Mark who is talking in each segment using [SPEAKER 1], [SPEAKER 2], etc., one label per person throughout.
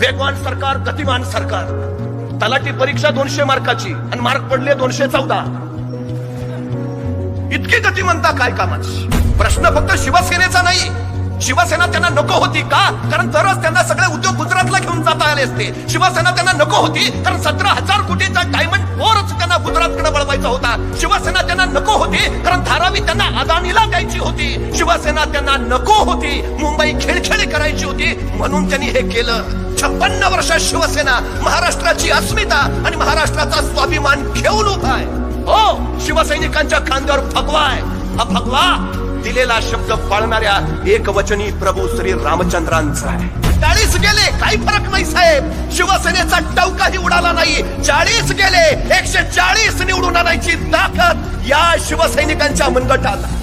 [SPEAKER 1] वेगवान सरकार गतिमान सरकार. तलाठी परीक्षा दोनशे मार्काची आणि मार्क पडले दोनशे चौदा. इतकी गतिमंता काय कामाची? प्रश्न फक्त शिवसेनेचा नाही. शिवसेना त्यांना नको होती का? कारण तरच त्यांना सगळे उद्योग गुजरातला घेऊन जाता आले असते. शिवसेना त्यांना नको होती कारण सतरा हजार कोटीचा डायमंड फोरच त्यांना गुजरातकडे वळवायचा होता. शिवसेना त्यांना नको होती कारण धारावी त्यांना अदानीला द्यायची होती. शिवसेना त्यांना नको होती. मुंबई खेळखेळी करायची होती. म्हणून त्यांनी हे केलं. छप्पन्न वर्षात शिवसेना महाराष्ट्राची अस्मिता आणि महाराष्ट्राचा स्वाभिमान घेऊन उभा आहे. हो शिवसैनिकांच्या खांद्यावर फगवा आहे. हा फगवा दिलेला शब्द पाळणाऱ्या एक वचनी प्रभू श्री रामचंद्रांचा आहे. चाळीस गेले काही फरक नाही साहेब. शिवसेनेचा टवकाही उडाला नाही. चाळीस गेले एकशे चाळीस निवडून आणायची ताकद या शिवसैनिकांच्या मनगटाला.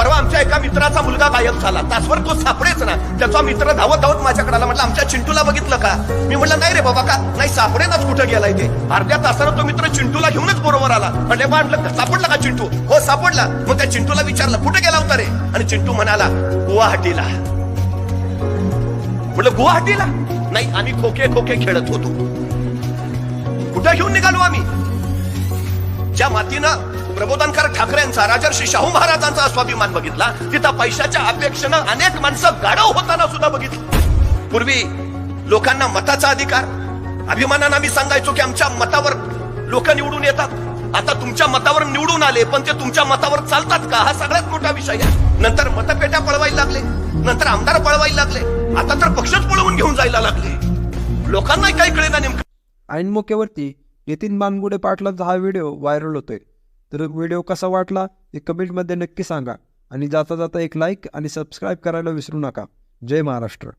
[SPEAKER 1] परवा आमच्या एका मित्राचा मुलगा गायब झाला. तासभर तो सापडेच ना. त्याचा मित्र धावत धावत माझ्याकडे आला. म्हटलं आमच्या चिंटूला बघितलं का? मी म्हटलं नाही रे बाबा का? नाही सापडेनाच कुठं गेलाय ते? अर्ध्या तासानं तो मित्र चिंटूला घेऊनच बरोबर आला. म्हणजे म्हटलं सापडला का चिंटू? हो सापडला. मग त्या चिंटूला विचारलं कुठे गेला होता रे? आणि चिंटू म्हणाला गुवाहाटीला. म्हटलं गुवाहाटीला? नाही आम्ही खोके खोके खेळत होतो. कुठं घेऊन निघालो आम्ही? ज्या मातीनं प्रबोधनकार ठाकरेंचा राजर्षी शाहू महाराजांचा स्वाभिमान बघितला तिथं पैशाच्या अपेक्षेनं अनेक माणसं गाढव होताना सुद्धा बघितलं. पूर्वी लोकांना मताचा अधिकार अभिमानानं आम्ही सांगायचो की आमच्या मतावर लोक निवडून येतात. आता तुमच्या मतावर निवडून आले पण ते तुमच्या मतावर चालतात का? हा सगळ्यात मोठा विषय आहे. नंतर मतपेट्या पळवायला लागले नंतर आमदार पळवायला लागले आता तर पक्षच पळवून घेऊन जायला लागले. लोकांना काही कळेना नेमकं.
[SPEAKER 2] ऐन मोक्यावरती नितीन बानगुडे पाटलांचा हा व्हिडिओ व्हायरल होतोय. तर व्हिडिओ कसा वाटला ते कमेंटमध्ये नक्की सांगा. आणि जाता जाता एक लाईक आणि सबस्क्राईब करायला विसरू नका. जय महाराष्ट्र.